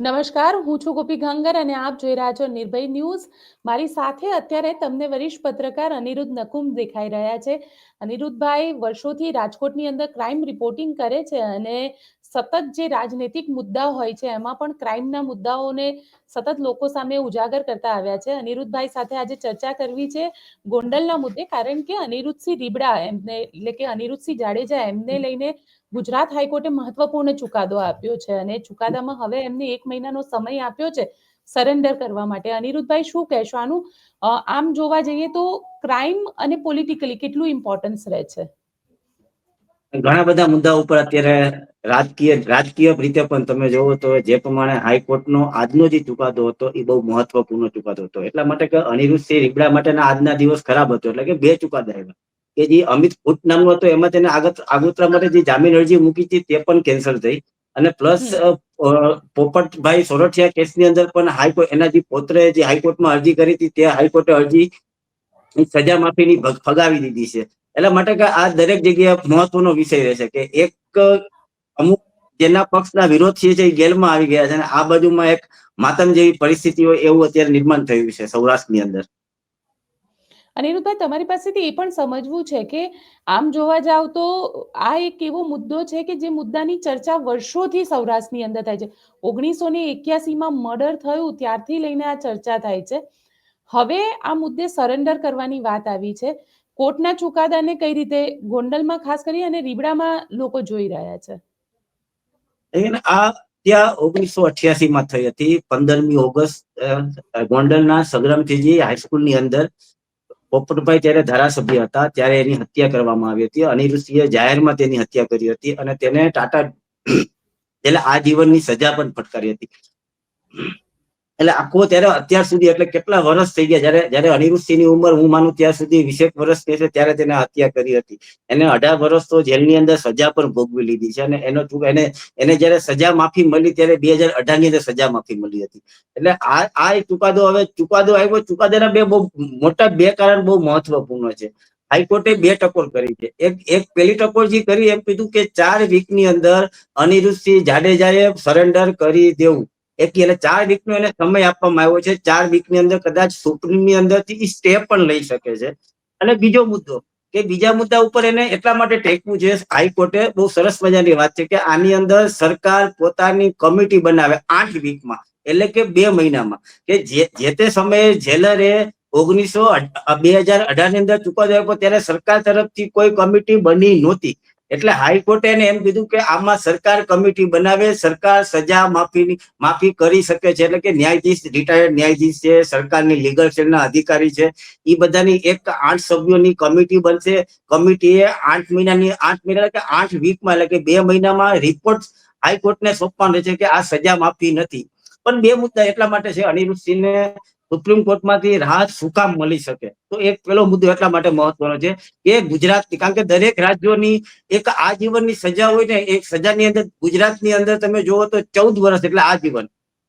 નમસ્કાર હું છું ગોપી ગંગર અને આપ જોઈ રહ્યા છો નિર્ભય ન્યૂઝ. મારી સાથે અત્યારે તમને વરિષ્ઠ પત્રકાર અનિરુદ્ધ નકુમ દેખાઈ રહ્યા છે. અનિરુદ્ધભાઈ વર્ષોથી રાજકોટની અંદર ક્રાઇમ રિપોર્ટિંગ કરે છે અને સતત જે રાજનૈતિક મુદ્દા હોય છે એમાં પણ ક્રાઇમના મુદ્દાઓને સતત લોકો સામે ઉજાગર કરતા આવ્યા છે. અનિરુદ્ધભાઈ સાથે આજે ચર્ચા કરવી છે ગોંડલના મુદ્દે કારણ કે અનિરુદ્ધસિંહ રીબડા એમને એટલે કે અનિરુદ્ધસિંહ જાડેજા એમને લઈને ગુજરાત હાઈકોર્ટે મહત્વપૂર્ણ ચુકાદો આપ્યો છે અને ચુકાદામાં હવે એમને એક મહિનાનો સમય આપ્યો છે સરેન્ડર કરવા માટે. અનિરુદ્ધભાઈ, શું કહેશો આનું? આમ જોવા જઈએ તો ક્રાઇમ અને પોલિટિકલી કેટલું ઇમ્પોર્ટન્સ રહે છે? ઘણા બધા મુદ્દા ઉપર અત્યારે રાજકીય રાજકીય રીતે પણ તમે જોવો તો જે પ્રમાણે હાઈકોર્ટનો આજનો જે ચુકાદો હતો એ બહુ મહત્વપૂર્ણ ચુકાદો હતો. એટલા માટે કે અનિરુદ્ધસિંહ રીબડા માટેના આજના દિવસ ખરાબ હતો. એટલે કે બે ચુકાદા આવ્યા. કે જે અમિત ફૂટ નામનો હતો એમાં તેને આગોતરા માટે જે જામીન અરજી મૂકી હતી તે પણ કેન્સલ થઈ. અને પ્લસ પોપટભાઈ સોરઠિયા કેસની અંદર પણ હાઈકોર્ટ એના જે પોત્રે જે હાઈકોર્ટમાં અરજી કરી હતી તે હાઈકોર્ટે અરજી સજા માફીની ફગાવી દીધી છે. એટલા માટે કે આ દરેક જગ્યાએ મહત્વનો વિષય રહેશે કે એક અમુક જેના પક્ષના વિરોધ છે એ ગેલમાં આવી ગયા છે અને આ બાજુમાં એક માતમ જેવી પરિસ્થિતિ હોય એવું અત્યારે નિર્માણ થયું છે સૌરાષ્ટ્રની અંદર. અનિરુદ્ધભાઈ, તમારી પાસેથી એ પણ સમજવું છે કે આમ જોવા જાવ તો આ એક એવો મુદ્દો છે કે જે મુદ્દાની ચર્ચા વર્ષોથી સૌરાષ્ટ્રની અંદર થાય છે. ઓગણીસો ને એક્યાસીમાં મર્ડર થયું, ત્યારથી લઈને આ ચર્ચા થાય છે. હવે આ મુદ્દે સરેન્ડર કરવાની વાત આવી છે. કોર્ટના ચુકાદાને કઈ રીતે ગોંડલમાં ખાસ કરી અને રીબડામાં લોકો જોઈ રહ્યા છે? આ ત્યાં ઓગણીસો અઠ્યાસી માં થઈ હતી. પંદરમી ઓગસ્ટ ગોંડલના સંગ્રામથીજી હાઈસ્કૂલની અંદર પોપટભાઈ જ્યારે ધારાસભ્ય હતા, ત્યારે એની હત્યા કરવામાં આવી હતી. અનિરુદ્ધસિંહે જાહેરમાં તેની હત્યા કરી હતી અને તેને ટાટા, એટલે આજીવનની સજા પણ ફટકારી હતી. એટલે આખો ત્યારે અત્યાર સુધી, એટલે કેટલા વર્ષ થઈ ગયા, જયારે જયારે અનિરુદ્ધસિંહની ઉંમર, હું માનું ત્યાં સુધી વીસેક વર્ષ થઈ છે, ત્યારે તેને હત્યા કરી હતી. એને અઢાર વર્ષ તો જેલની અંદર સજા પણ ભોગવી લીધી છે અને એનો ચૂક- એને એને જયારે સજા માફી મળી, ત્યારે બે હજાર અઢારની અંદર સજા માફી મળી હતી. એટલે આ આ ચુકાદો હવે, ચુકાદો આવ્યો, ચુકાદાના બે બહુ મોટા બે કારણ બહુ મહત્વપૂર્ણ છે. હાઈકોર્ટે બે ટકોર કરી છે. એક એક પેલી ટકોર જે કરી, એમ કીધું કે ચાર વીકની અંદર અનિરુદ્ધસિંહ જાડેજાએ સરેન્ડર કરી દેવું. એક એટલે ચાર વીક નો એને સમય આપવામાં આવ્યો છે. ચાર વીકની અંદર કદાચ સુપ્રીમની અંદરથી સ્ટે પણ લઈ શકે છે. અને બીજો મુદ્દો કે બીજા મુદ્દા ઉપર એને એટલા માટે ટેકવું છે હાઈકોર્ટે બહુ સરસ મજાની વાત છે કે આની અંદર સરકાર પોતાની કમિટી બનાવે આઠ વીકમાં એટલે કે બે મહિનામાં. કે જે જે તે સમયે જેલરે ઓગણીસો બે હજાર અઢારની અંદર ચુકાદો આપ્યો ત્યારે સરકાર તરફથી કોઈ કમિટી બની નહોતી. એટલે હાઈકોર્ટે એમ કીધું કે આમાં સરકાર કમિટી બનાવે, સરકાર સજા માફીની માફી કરી શકે છે. એટલે કે ન્યાયાધીશ રિટાયર્ડ ન્યાયાધીશ છે, સરકારની લીગલ સેલના અધિકારી છે. એ બધાની એક આઠ સભ્યોની કમિટી બનશે. કમિટીએ આઠ મહિનાની, આઠ મહિના કે આઠ વીકમાં એટલે કે બે મહિનામાં રિપોર્ટ હાઈકોર્ટને સોંપવાનો છે કે આ સજા માફી નથી. પણ બે મુદ્દા એટલા માટે છે. અનિરુદ્ધસિંહને સુપ્રીમ કોર્ટમાંથી રાહત શું કામ મળી શકે. તો એક પેલો મુદ્દો એટલા માટે મહત્વનો છે કે ગુજરાતની કારણ કે દરેક રાજ્યોની એક આજીવનની સજા હોય ને એક સજાની અંદર ગુજરાતની અંદર તમે જુઓ તો ચૌદ વર્ષ એટલે આજીવન.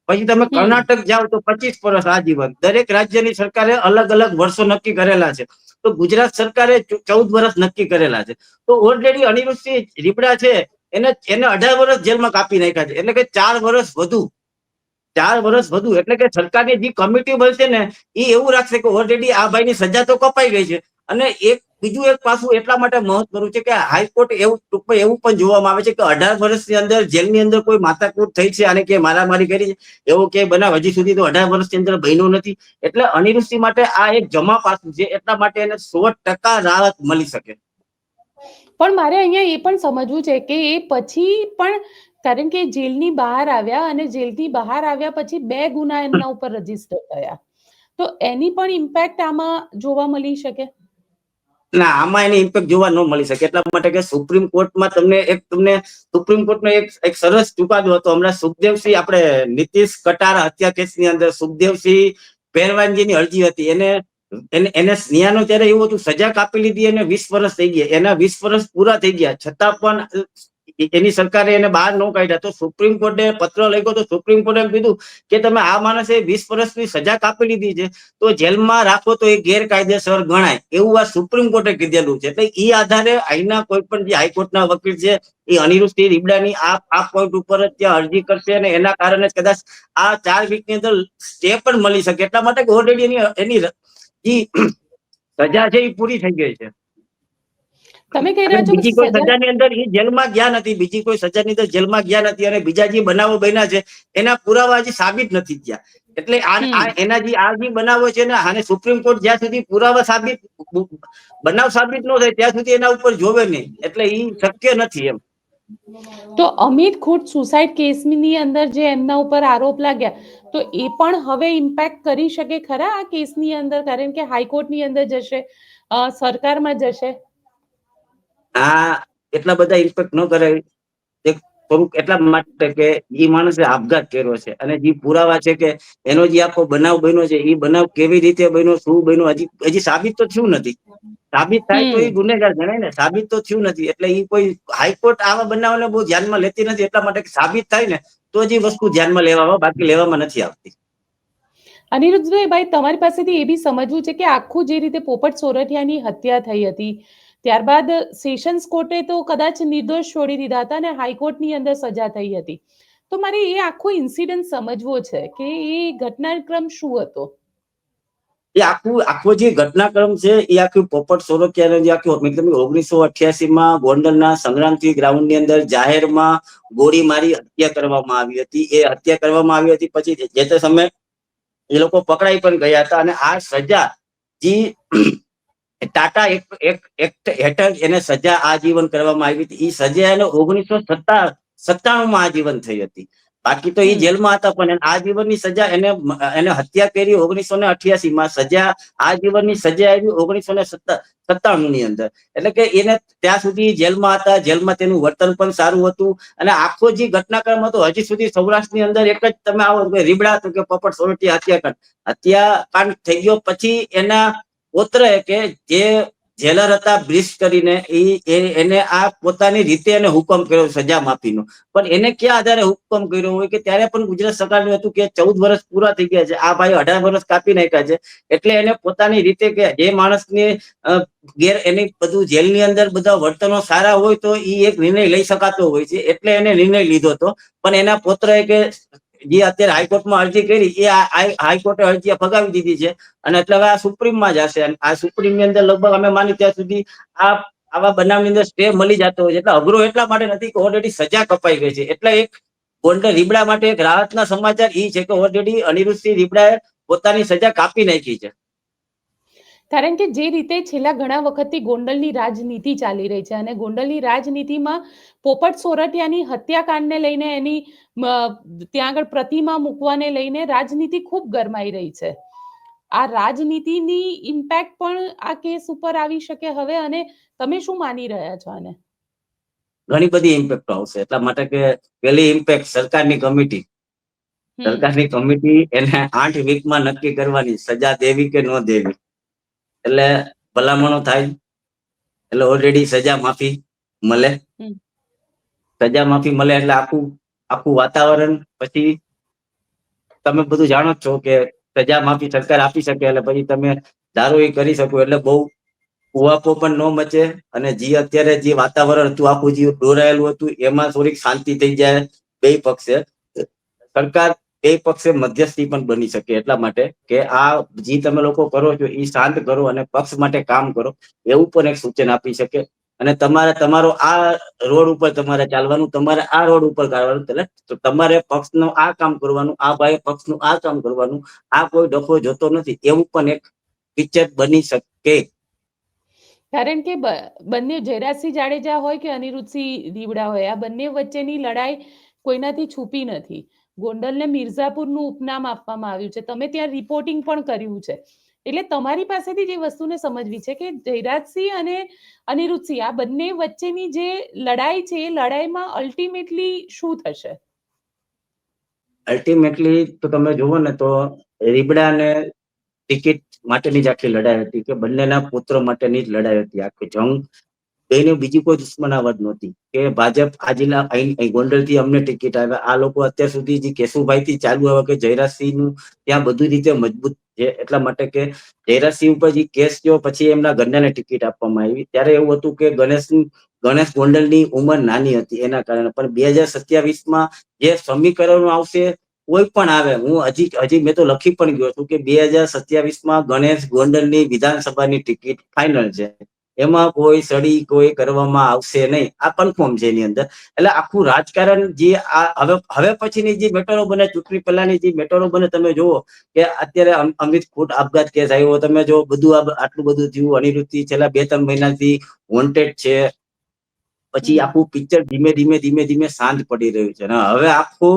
પછી તમે કર્ણાટક જાઓ તો પચીસ વર્ષ આજીવન. દરેક રાજ્યની સરકારે અલગ અલગ વર્ષો નક્કી કરેલા છે. તો ગુજરાત સરકારે ચૌદ વર્ષ નક્કી કરેલા છે. તો ઓલરેડી અનિરુદ્ધસિંહ રીપડા છે એને એને અઢાર વર્ષ જેલમાં કાપી નાખ્યા છે. એટલે કે ચાર વર્ષ વધુ ચાર વર્ષ વધુ, એટલે કે સરકારની જે કમિટી બનશે ને એ એવું રાખશે કે ઓલરેડી આ ભાઈની સજા તો કપાઈ ગઈ છે. અને એક, બીજું એક પાસું એટલા માટે મહત્વનું છે કે હાઈકોર્ટ એવું ટૂંકમાં એવું પણ જોવામાં આવે છે કે અઢાર વર્ષની અંદર જેલની અંદર કોઈ માથાકૂટ થઈ છે અને કે મારામારી કરી છે, એવો કે બનાવ, હજી સુધી તો અઢાર વર્ષની અંદર બન્યો નથી. એટલે અનિરુદ્ધસિંહ માટે આ એક જમા પાસું છે, એટલા માટે એને સો ટકા રાહત મળી શકે. પણ મારે અહીંયા એ પણ સમજવું છે કે એ પછી પણ કારણ કે જેલની બહાર આવ્યા અને જેલની બહાર આવ્યા પછી બે ગુના એમના ઉપર રજિસ્ટર થયા. તો એની પણ ઇમ્પેક્ટ આમાં જોવા મળી શકે? ના, આમાં એની ઇમ્પેક્ટ જોવા ન મળી શકે. એટલા માટે કે સુપ્રીમ કોર્ટમાં તમને એક તમને સુપ્રીમ કોર્ટનો એક એક સરસ ચુકાદો હતો. હમણાં સુખદેવસિંહ આપણે નીતિશ કટારા હત્યા કેસની અંદર સુખદેવસિંહ પહેરવાનજીની અરજી હતી. એને એને એને ન્યાયનો ત્યારે એવું હતું સજા કાપી લીધી એને વીસ વર્ષ થઈ ગયા. એના વીસ વર્ષ પૂરા થઈ ગયા. છતાં પણ એની સરકારે એને બહાર ન કાઢ્યા. તો સુપ્રીમ કોર્ટે પત્ર લખ્યો તો સુપ્રીમ કોર્ટે કીધું કે તમે આ માણસે વીસ વર્ષની સજા કાપી લીધી છે. તો જેલમાં રાખો તો એ ગેરકાયદેસર ગણાય. એવું આ સુપ્રીમ કોર્ટે કીધેલું છે. એટલે એ આધારે અહીંના કોઈ પણ જે હાઈકોર્ટના વકીલ છે, એ અનિરુદ્ધ રીબડાની આ આ પોઈન્ટ ઉપર જ ત્યાં અરજી કરશે અને એના કારણે કદાચ આ ચાર વીકની અંદર સ્ટે પણ મળી શકે. એટલા માટે ઓલરેડી એની એની સજા છે એ પૂરી થઈ ગઈ છે. તમે કહી રહ્યા છો? બીજી કોઈ સજાની અંદર એ જેલમાં ગયા નથી બીજી કોઈ સજાની અંદર જેલમાં ગયા નથી અને બીજા જે બનાવો બન્યા છે એના પુરાવા હજી સાબિત નથી થયા. એટલે આ એના જે આ જે બનાવો છે ને આને સુપ્રીમ કોર્ટ જ્યાં સુધી પુરાવા સાબિત બનાવ સાબિત ન થાય ત્યાં સુધી એના ઉપર જોવે નહીં. એટલે એ શક્ય નથી એમ. તો અમિત ખૂટ સુસાઇડ કેસની અંદર જે એમના ઉપર આરોપ લાગ્યા તો એ પણ હવે ઇમ્પેક્ટ કરી શકે ખરા આ કેસની અંદર? કારણ કે હાઈકોર્ટની અંદર જશે સરકારમાં જશે. આ એટલા બધા ઇમ્પેક્ટ ન કરે એક થોડુંક એટલા માટે કે એ માણસે આપઘાત કર્યો છે. અને જે પુરાવા છે કે એનો જે આખો બનાવ બન્યો છે એ બનાવ કેવી રીતે બન્યો શું બન્યો હજી હજી સાબિત તો થયું નથી. સાબિત થાય તો એ ગુનેગાર ગણાય ને સાબિત તો થયું નથી. એટલે એ કોઈ હાઈકોર્ટ આવા બનાવને બહુ ધ્યાનમાં લેતી નથી એટલા માટે સાબિત થાય ને તો જ એ વસ્તુ ધ્યાનમાં લેવામાં બાકી લેવામાં નથી આવતી. અનિરુદ્ધભાઈ ભાઈ તમારી પાસેથી એ બી સમજવું છે કે આખું જે રીતે પોપટ સોરઠિયાની હત્યા થઈ હતી ત્યારબાદ સેશન્સ કોર્ટે તો કદાચ નિર્દોષ છોડી દીધા હતા અને હાઈકોર્ટની અંદર સજા થઈ હતી. તો મારે એ આખો ઇન્સિડન્ટ સમજવો છે કે એ ઘટનાક્રમ શું હતો? એ આખું, આખો જે ઘટનાક્રમ છે, એ આખું પોપટ સોરઠિયાનો જે આખું મતલબ ઓગણીસો અઠ્યાસી માં ગોંડલના ગ્રાઉન્ડની અંદર જાહેરમાં ગોળી મારી હત્યા કરવામાં આવી હતી. એ હત્યા કરવામાં આવી હતી, પછી જે તે સમયે એ લોકો પકડાઈ પણ ગયા હતા અને આ સજા જે ટાટા એક એક એક્ટ હેઠળ એને સજા આજીવન કરવામાં આવી હતી. એ સજા એને ઓગણીસો સત્તા સત્તાણું માં આજીવન થઈ હતી. બાકી તો એ જેલમાં હતા પણ એને આજીવનની સજા એને એને હત્યા કરી ઓગણીસો ને અઠ્યાસી માં સજા આજીવનની સજા આવી ઓગણીસો ને સત્તાણું ની અંદર. એટલે કે એને ત્યાં સુધી જેલમાં હતા જેલમાં તેનું વર્તન પણ સારું હતું. અને આખો જે ઘટનાક્રમ હતો હજી સુધી સૌરાષ્ટ્રની અંદર એક જ તમે આવો કે રીબડા તો કે પોપટ સોરઠિયા હત્યાકાંડ. હત્યાકાંડ થઈ ગયો પછી એના પોત્રએ કે જે જેલર હતા બ્રિસ કરીને એ- એને આ પોતાની રીતે એને હુકમ કર્યો સજા માફીનો. પણ એને ક્યાં આધારે હુકમ કર્યો હોય કે ત્યારે પણ ગુજરાત સરકારનું હતું કે ચૌદ વર્ષ પૂરા થઈ ગયા છે. આ ભાઈ અઢાર વર્ષ કાપી નાખ્યા છે. એટલે એને પોતાની રીતે કે જે માણસને ગેર એની બધું જેલની અંદર બધા વર્તનો સારા હોય તો એ એક નિર્ણય લઈ શકાતો હોય છે. એટલે એને નિર્ણય લીધો હતો. પણ એના પોત્રએ કે જે અત્યારે હાઈકોર્ટમાં અરજી કરી, એ હાઈકોર્ટે અરજી ફગાવી દીધી છે અને એટલે હવે આ સુપ્રીમમાં જશે અને આ સુપ્રીમની અંદર લગભગ અમે માની ત્યાં સુધી આ આવા બનાવની અંદર સ્ટે મળી જતો હોય છે. એટલે અઘરો એટલા માટે નથી કે ઓલરેડી સજા કપાઈ ગઈ છે. એટલે એક ગોલ્ડન રીબડા માટે એક રાહતના સમાચાર એ છે કે ઓલરેડી અનિરુદ્ધસિંહ રીબડાએ પોતાની સજા કાપી નાખી છે. કારણ કે જે રીતે છેલ્લા ઘણા વખતથી ગોંડલની રાજનીતિ ચાલી રહી છે અને ગોંડલની રાજનીતિમાં પોપટ સોરઠિયાની હત્યાકાંડને લઈને એની ત્યાં આગળ પ્રતિમા મૂકવાને લઈને રાજનીતિ ખૂબ ગરમાઈ રહી છે. આ રાજનીતિની ઇમ્પેક્ટ પણ આ કેસ ઉપર આવી શકે હવે અને તમે શું માની રહ્યા છો આને? ઘણી બધી ઇમ્પેક્ટ આવશે એટલા માટે કે પેલી ઇમ્પેક્ટ સરકારની કમિટી સરકારની કમિટી એને આઠ વીકમાં નક્કી કરવાની સજા દેવી કે ન દેવી? એટલે ભલામણો થાય. એટલે ઓલરેડી સજા માફી મળે. સજા માફી મળે એટલે આખું આખું વાતાવરણ પછી તમે બધું જાણો છો કે સજા માફી સરકાર આપી શકે એટલે પછી તમે ધારો એ કરી શકો એટલે બહુ કુવાપો પણ ન મચે અને જે અત્યારે જે વાતાવરણ હતું આખું જે દોરાયેલું હતું એમાં થોડીક શાંતિ થઈ જાય બે પક્ષે. સરકાર બે પક્ષે મધ્યસ્થી પણ બની શકે એટલા માટે કે આ જે તમે લોકો કરો છો એ શાંત કરો અને પક્ષ માટે કામ કરો, એવું પણ એક સૂચન આપી શકે. અને તમારે, તમારો આ રોડ ઉપર તમારે ચાલવાનું, તમારે આ રોડ ઉપર ચાલવાનું, એટલે તો તમારે પક્ષનું આ કામ કરવાનું, આ ભાઈ પક્ષનું આ કામ કરવાનું, આ કોઈ ડખો જોતો નથી, એવું પણ એક પિક્ચર બની શકે. કારણ કે બંને જયરાજસિંહ જાડેજા હોય કે અનિરુદ્ધસિંહ દીવડા હોય, આ બંને વચ્ચેની લડાઈ કોઈનાથી છુપી નથી. ગોંડલને મિર્ઝાપુરનું ઉપનામ આપવામાં આવ્યું છે. તમે ત્યાં રિપોર્ટિંગ પણ કર્યું છે. એટલે તમારી પાસેથી જે વસ્તુને સમજવી છે કે જયરાજસિંહ અને અનિરુદ્ધસિંહ, આ બંને વચ્ચેની જે લડાઈ છે, એ લડાઈમાં અલ્ટિમેટલી શું થશે? અલ્ટિમેટલી તો તમે જુઓ ને તો રીબડાને ટિકિટ માટેની જ આખી લડાઈ હતી કે બંનેના પુત્ર માટેની જ લડાઈ હતી. આખી જંગ બેને બીજી કોઈ દુશ્મનાવટ નહોતી. કે ભાજપ આજના અહીં અહીં ગોંડલથી અમને ટિકિટ આવે. આ લોકો અત્યાર સુધી જે કેશુભાઈ થી ચાલુ આવે કે જયરાજસિંહનું ત્યાં બધી રીતે મજબૂત છે. એટલા માટે કે જયરાજસિંહ ઉપર જે કેસ થયો, પછી એમના ઘરનાને ટિકિટ આપવામાં આવી. ત્યારે એવું હતું કે ગણેશ ગણેશ ગોંડલની ઉંમર નાની હતી એના કારણે. પણ બે હજાર સત્યાવીસમાં જે સમીકરણો આવશે, કોઈ પણ આવે. હું હજી હજી મેં તો લખી પણ ગયો છું કે બે હજાર સત્યાવીસમાં ગણેશ ગોંડલની વિધાનસભાની ટિકિટ ફાઇનલ છે. એમાં કોઈ સડી કોઈ કરવામાં આવશે નહીં. આ કન્ફર્મ છે એની અંદર. એટલે આખું રાજકારણ જે આ હવે હવે પછીની જે મેટરો બને ચૂંટણી પહેલાની જે મેટરો બને તમે જુઓ કે અત્યારે અમિત ખોટ આપઘાત કેસ આવ્યો. તમે જો બધું આટલું બધું થયું અનિરુદ્ધથી છેલ્લા બે ત્રણ મહિનાથી વોન્ટેડ છે. પછી આખું પિક્ચર ધીમે ધીમે ધીમે ધીમે શાંત પડી રહ્યું છે. હવે આખો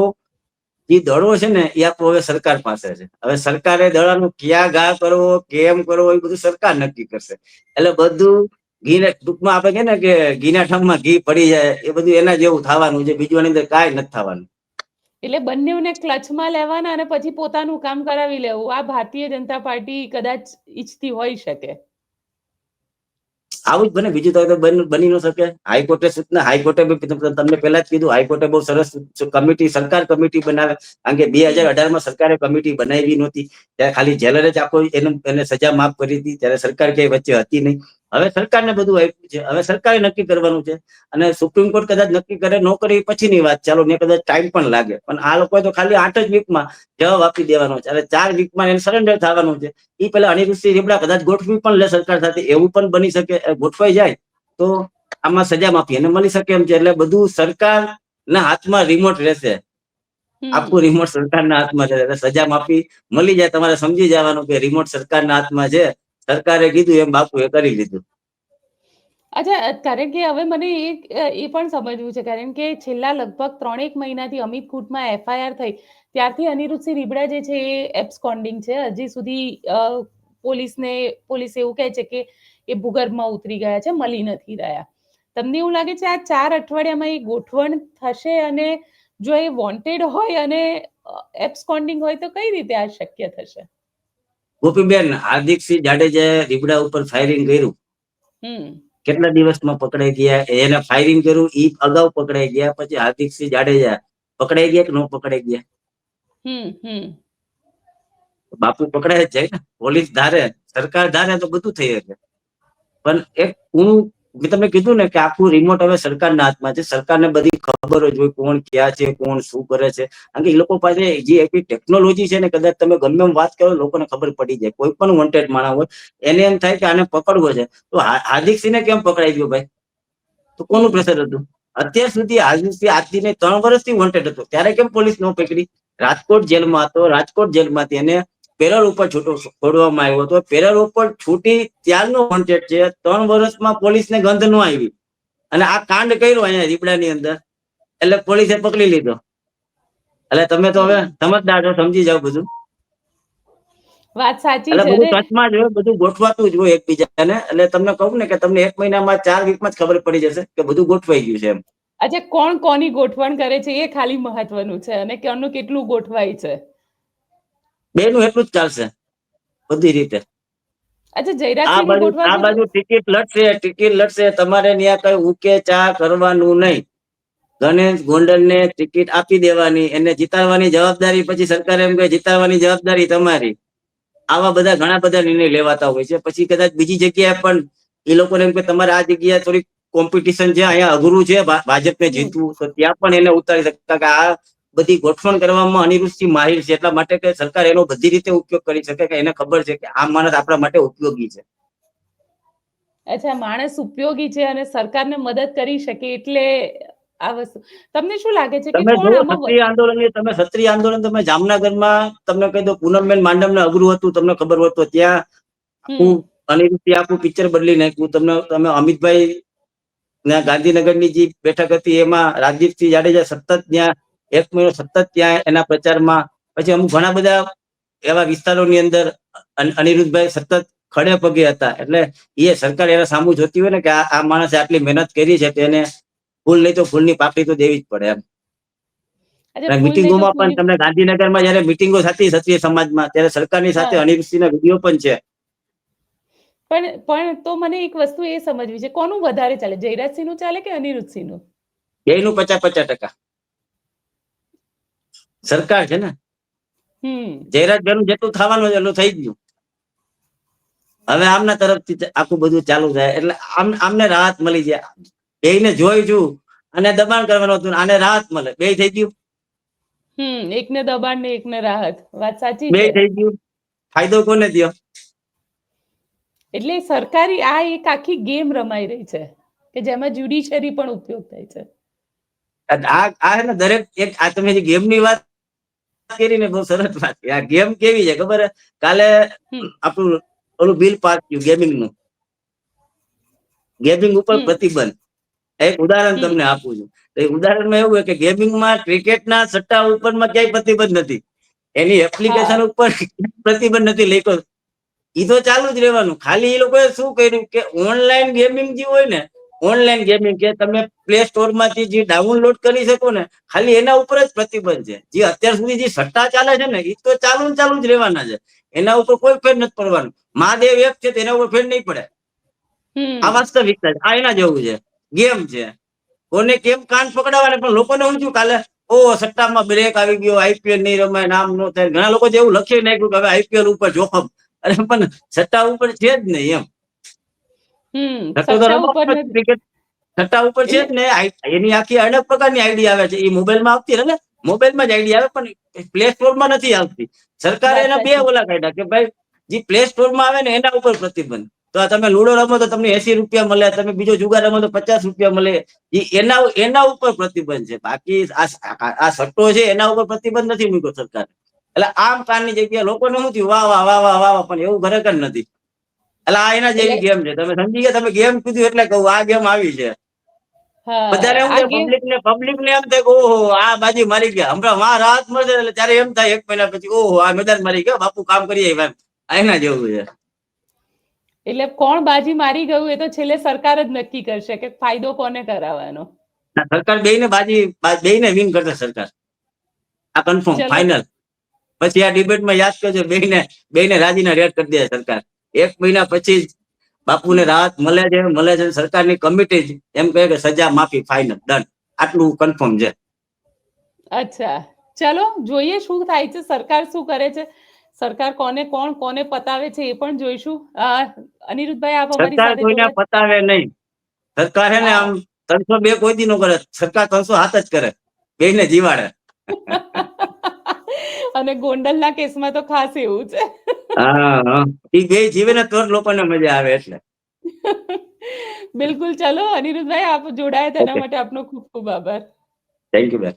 જે દડો છે ને, એ આખો હવે સરકાર પાસે છે. હવે સરકારે દડાનો ક્યાં ઘા કરવો, કેમ કરવો, એ બધું સરકાર નક્કી કરશે. એટલે બધું ઘીને ટૂંકમાં આપણે કે ને કે ઘીના ઠામમાં ઘી પડી જાય, એ બધું એના જેવું થવાનું છે, બીજું અંદર કાંઈ નથી થવાનું. એટલે બંનેને ક્લચમાં લેવાના અને પછી પોતાનું કામ કરાવી લેવું. આ ભારતીય જનતા પાર્ટી કદાચ ઈચ્છતી હોઈ શકે. આવું જ બને. બીજું તો બની ન શકે. હાઈકોર્ટે સૂચના હાઈકોર્ટે તમને પહેલા જ કીધું. હાઈકોર્ટે બહુ સરસ કમિટી સરકાર કમિટી બનાવે. કારણ કે બે હજાર અઢારમાં સરકારે કમિટી બનાવી નહોતી. ત્યારે ખાલી જેલરે જ આખો એનું, એને સજા માફ કરી હતી ત્યારે સરકાર ક્યાંય વચ્ચે હતી નહીં. હવે સરકારને બધું આપ્યું છે. હવે સરકારે નક્કી કરવાનું છે. અને સુપ્રીમ કોર્ટ કદાચ નક્કી કરે ન કરે એ પછીની વાત. ચાલો ને કદાચ ટાઈમ પણ લાગે. પણ આ લોકોએ તો ખાલી આઠ જ વીકમાં જવાબ આપી દેવાનો છે. અને ચાર વીકમાં એને સરેન્ડર થવાનું છે. એ પેલા અનિરુદ્ધસિંહ રીબડા કદાચ ગોઠવી પણ લે સરકાર સાથે. એવું પણ બની શકે ગોઠવાઈ જાય તો આમાં સજા માફી. એને મળી શકે એમ છે. એટલે બધું સરકારના હાથમાં રિમોટ રહેશે. આખું રિમોટ સરકારના હાથમાં છે. એટલે સજા માફી મળી જાય. તમારે સમજી જવાનું કે રિમોટ સરકારના હાથમાં છે. સરકારે કીધું, એમ બાપુ એ કરી લીધું. અચ્છા કારણ કે હવે મને એક એ પણ સમજવું છે. કારણ કે છેલ્લા લગભગ ત્રણેક મહિનાથી અમિત કૂટમાં એફઆઈઆર થઈ. ત્યારથી અનિરુદ્ધસિંહ રીબડા જે છે એ એબ્સકોન્ડિંગ છે. હજી સુધી પોલીસને, પોલીસ એવું કહે છે કે એ ભૂગર્ભમાં ઉતરી ગયા છે, મળી નથી રહ્યા. તમને એવું લાગે છે આ ચાર અઠવાડિયામાં એ ગોઠવણ થશે અને જો એ વોન્ટેડ હોય અને એબ્સકોન્ડિંગ હોય તો કઈ રીતે આ શક્ય થશે? ગોપીબેન હાર્દિકસિંહ જાડેજાએ રીબડા ઉપર ફાયરિંગ કર્યું. કેટલા દિવસમાં પકડાઈ ગયા? એને ફાયરિંગ કર્યું. ઈ અગાઉ પકડાઈ ગયા. પછી હાર્દિકસિંહ જાડેજા પકડાઈ ગયા કે ન પકડાઈ ગયા? બાપુ પકડાય જ જાય ને. પોલીસ ધારે સરકાર ધારે તો બધું થઈ શકે. પણ એક હું મેં તમને કીધું ને કે આખું રિમોટ હવે સરકારના હાથમાં છે. સરકારને બધી ખબર જ હોય કોણ ક્યાં છે, કોણ શું કરે છે. કારણ કે એ લોકો પાસે જે એવી ટેકનોલોજી છે ને, કદાચ તમે ગમે એમ વાત કરો, લોકોને ખબર પડી જાય. કોઈ પણ વોન્ટેડ માણસ હોય, એને એમ થાય કે આને પકડવો છે. તો હાર્દિક હાર્દિકસિંહને કેમ પકડાઈ ગયો ભાઈ? તો કોનું. પ્રેશર હતું? અત્યાર સુધી હાર્દિકસિંહ આજથી નહીં, ત્રણ વર્ષથી વોન્ટેડ હતો. ત્યારે કેમ પોલીસ ન પકડી? રાજકોટ જેલમાં હતો, રાજકોટ જેલમાંથી. એને પેરોલ ઉપર છૂટો છોડવામાં આવ્યો હતો. પેરોલ ઉપર છૂટી ત્યારનો કોન્ટેક્ટ છે ત્રણ વર્ષમાં પોલીસને ગંધ ન આવી. અને આ કાંડ કર્યો અહીંયા રીબડાની અંદર. એટલે પોલીસે પકડી લીધો. એટલે તમે તો હવે સમજદાર છો સમજી જાવ બધું. વાત સાચી છે બધું ટચમાં જ હોય બધું ગોઠવાતું જ હોય એકબીજાને. એટલે તમને કહું ને કે તમને એક મહિનામાં ચાર વીકમાં જ ખબર પડી જશે કે બધું ગોઠવાઈ ગયું છે એમ. આજે કોણ કોની ગોઠવણ કરે છે? એ ખાલી મહત્વનું છે અને કોનું કેટલું ગોઠવાય છે? બેનું એટલું જ ચાલશે. બધી રીતે. આ બાજુ ટિકિટ લટશે ટિકિટ લટશે. તમારે ત્યાં કઈ ઉકે ચા કરવાનું નહીં. ગણેશ ગોંડલને ટિકિટ આપી દેવાની એને જીતાડવાની જવાબદારી પછી સરકાર એમ કે જીતાડવાની જવાબદારી તમારી. આવા બધા ઘણા બધા નિર્ણય લેવાતા હોય છે. પછી કદાચ બીજી જગ્યાએ પણ એ લોકોને એમ કે તમારે આ જગ્યાએ થોડીક કોમ્પિટિશન છે અહીંયા અઘરું છે ભાજપને જીતવું. તો ત્યાં પણ એને ઉતારી શકતા કે આ બધી ગોઠવણ કરવામાં અનિરુદ્ધસિંહ માહિર છે એટલા માટે કે સરકાર એનો બધી રીતે ઉપયોગ કરી શકે કે એને ખબર છે કે આ માણસ આપણા માટે ઉપયોગી છે. અચ્છા માણસ ઉપયોગી છે અને સરકારને મદદ કરી શકે એટલે આ વસ્તુ. તમને શું લાગે છે તમે ક્ષત્રિય આંદોલન તમે ક્ષત્રિય આંદોલન તમે જામનગરમાં તમને કહી દો પૂનમબેન માંડમને અઘરું હતું તમને ખબર હોય તો ત્યાં હું આખું અનિરુદ્ધથી આખું પિક્ચર બદલી નાખ્યું. તમને તમે અમિતભાઈ ના ગાંધીનગરની જે બેઠક હતી એમાં રાજીવસિંહ જાડેજા સતત ત્યાં એક મહિનો સતત ત્યાં એના પ્રચારમાં પછી અમુક ઘણા બધા એવા વિસ્તારોની અંદર અન- અનિરુદ્ધભાઈ સતત ખડે પગે હતા. એટલે એ સરકાર એના સામુ જોતી હોય ને કે આ માણસે આટલી મહેનત કરી છે તેને ફૂલ નહીં તો ફૂલની પાકડી તો દેવી જ પડે એમ. મિટિંગોમાં પણ તમને ગાંધીનગરમાં જયારે મિટિંગો થતી ક્ષત્રિય સમાજમાં ત્યારે સરકારની સાથે. અનિરુદ્ધસિંહના વીડિયો પણ છે. પણ પણ તો મને એક વસ્તુ એ સમજવી છે કોનું વધારે ચાલે જયરાજસિંહનું ચાલે કે અનિરુદ્ધસિંહનું? બે નું પચાસ પચાસ ટકા. સરકાર છે ને? જયરાજભાઈ જેટલું થવાનું એટલું થઈ ગયું. હવે આમના તરફથી આખું બધું ચાલુ થાય. એટલે આમ આમને રાહત મળી જાય બેયને જોઈ છું. અને દબાણ કરવાનું હતું આને રાહત મળે. બે થઈ ગયું? હમ એકને દબાણ ને એકને રાહત. વાત સાચી બે થઈ ગયું. ફાયદો કોને થયો? એટલે સરકારી આ એક આખી ગેમ રમાઈ રહી છે. કે જેમાં જ્યુડિશરી પણ ઉપયોગ થાય છે. આ આ દરેક એક આ તમે જે ગેમની વાત કરી ને બહુ સરસ વાત આ ગેમ કેવી છે ખબર? કાલે આપણું ઓલું બિલ પાસ થયું ગેમિંગનું ગેમિંગ ઉપર પ્રતિબંધ. એક ઉદાહરણ તમને આપું છું. તો એ ઉદાહરણમાં એવું હોય કે ગેમિંગમાં ક્રિકેટના સટ્ટા ઉપરમાં ક્યાંય પ્રતિબંધ નથી. એની એપ્લિકેશન ઉપર પ્રતિબંધ નથી લખ્યો ઈ તો ચાલુ જ રહેવાનું. ખાલી એ લોકોએ શું કર્યું કે ઓનલાઈન ગેમિંગ જે હોય ને ઓનલાઈન ગેમિંગ કે તમે પ્લે સ્ટોરમાંથી જે ડાઉનલોડ કરી શકો ને ખાલી એના ઉપર જ પ્રતિબંધ છે. જે અત્યાર સુધી જે સટ્ટા ચાલે છે ને એ તો ચાલુ ને ચાલુ જ રહેવાના છે. એના ઉપર કોઈ ફેર નથી પડવાનું. મહાદેવ એક છે તેના ઉપર ફેર નહીં પડે. આ વાસ્તવિકતા આ એના જેવું છે. ગેમ છે. કોને કેમ કાન પકડાવાના? પણ લોકોને હું છું કાલે? ઓ સટ્ટામાં બ્રેક આવી ગયો આઈપીએલ નહીં રમાય નામ નો થાય. ઘણા લોકો જેવું લખી નાખ્યું કે હવે આઈપીએલ ઉપર જોખમ. અરે પણ સટ્ટા ઉપર છે જ નહીં એમ. હમ સટ્ટા ઉપર ક્રિકેટ સટ્ટા ઉપર છે ને એની આખી અનેક પ્રકારની આઈડી આવે છે. એ મોબાઈલમાં આવતી ને મોબાઈલમાં જ આઈડી આવે પણ પ્લે સ્ટોરમાં નથી આવતી. સરકારે એના બે. ઓલા કાઢ્યા કે ભાઈ જે પ્લે સ્ટોરમાં આવે ને એના ઉપર પ્રતિબંધ. તો આ તમે લૂડો રમો તો તમને એસી રૂપિયા મળે તમે બીજો જુગાર રમો તો પચાસ રૂપિયા મળે. ઈ એના એના ઉપર પ્રતિબંધ છે. બાકી આ સટ્ટો છે એના ઉપર પ્રતિબંધ નથી મૂક્યો સરકારે. એટલે આમ કારની જગ્યાએ લોકોને શું થયું? વાહ વાહ વાહ વાહ વાહ પણ એવું ખરેખર નથી. એટલે આ એના જેવી ગેમ છે. તમે સમજી ગયા તમે ગેમ કીધું એટલે કહું આ ગેમ આવી છે. બધાને એમ પબ્લિક ને પબ્લિક ને એમ થાય ઓહો આ બાજી મારી ગયા. હમણાં માં રાહત મળશે એટલે ત્યારે એમ થાય એક મહિના પછી ઓહો આ મેદાન મારી ગયા બાપુ કામ કરીએ એમ. આ એના જેવું છે. એટલે કોણ બાજી મારી ગયું એ તો છેલ્લે સરકાર જ નક્કી કરશે કે ફાયદો કોને કરાવવાનો? સરકાર બે ને બાજી બે ને વિન કરશે સરકાર. આ કન્ફર્મ ચલો. ફાઇનલ પછી આ ડિબેટમાં યાદ કરજો બે ને બે ને રાજીના રેટ કરી દે સરકાર. એક મહિના પછી બાપુને રાહત મળે છે મળે છે સરકારની કમિટી જ એમ કહે કે સજા માફી ફાઇનલ ડન આટલું કન્ફર્મ છે. અચ્છા. ચલો જોઈએ શું થાય છે સરકાર શું કરે છે સરકાર કોને કોણ કોને પતાવે છે એ પણ જોઈશું. અનિરુદ્ધભાઈ આપ અમારી સરકાર સાથે કોઈને પતાવે નહીં. સરકાર હે ને આમ ત્રણસો બે કોઈ દી નો કરે સરકાર ત્રણસો હાથ જ કરે બે ને જીવાડે. અને ગોંડલના કેસમાં તો ખાસ એવું છે હા એ બે જીવે ને તો લોકોને મજા આવે એટલે. બિલકુલ ચલો અનિરુદ્ધભાઈ આપ જોડાયા તેના માટે આપનો ખૂબ ખૂબ આભાર. થેન્ક યુ બેન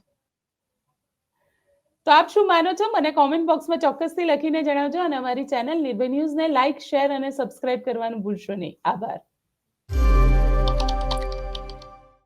તો આપ શું માનો છો? મને કોમેન્ટ બોક્સમાં ચોક્કસથી લખીને જણાવજો અને અમારી ચેનલ નિર્ભય ન્યૂઝને લાઇક શેર અને સબસ્ક્રાઇબ કરવાનું ભૂલશો નહીં. આભાર.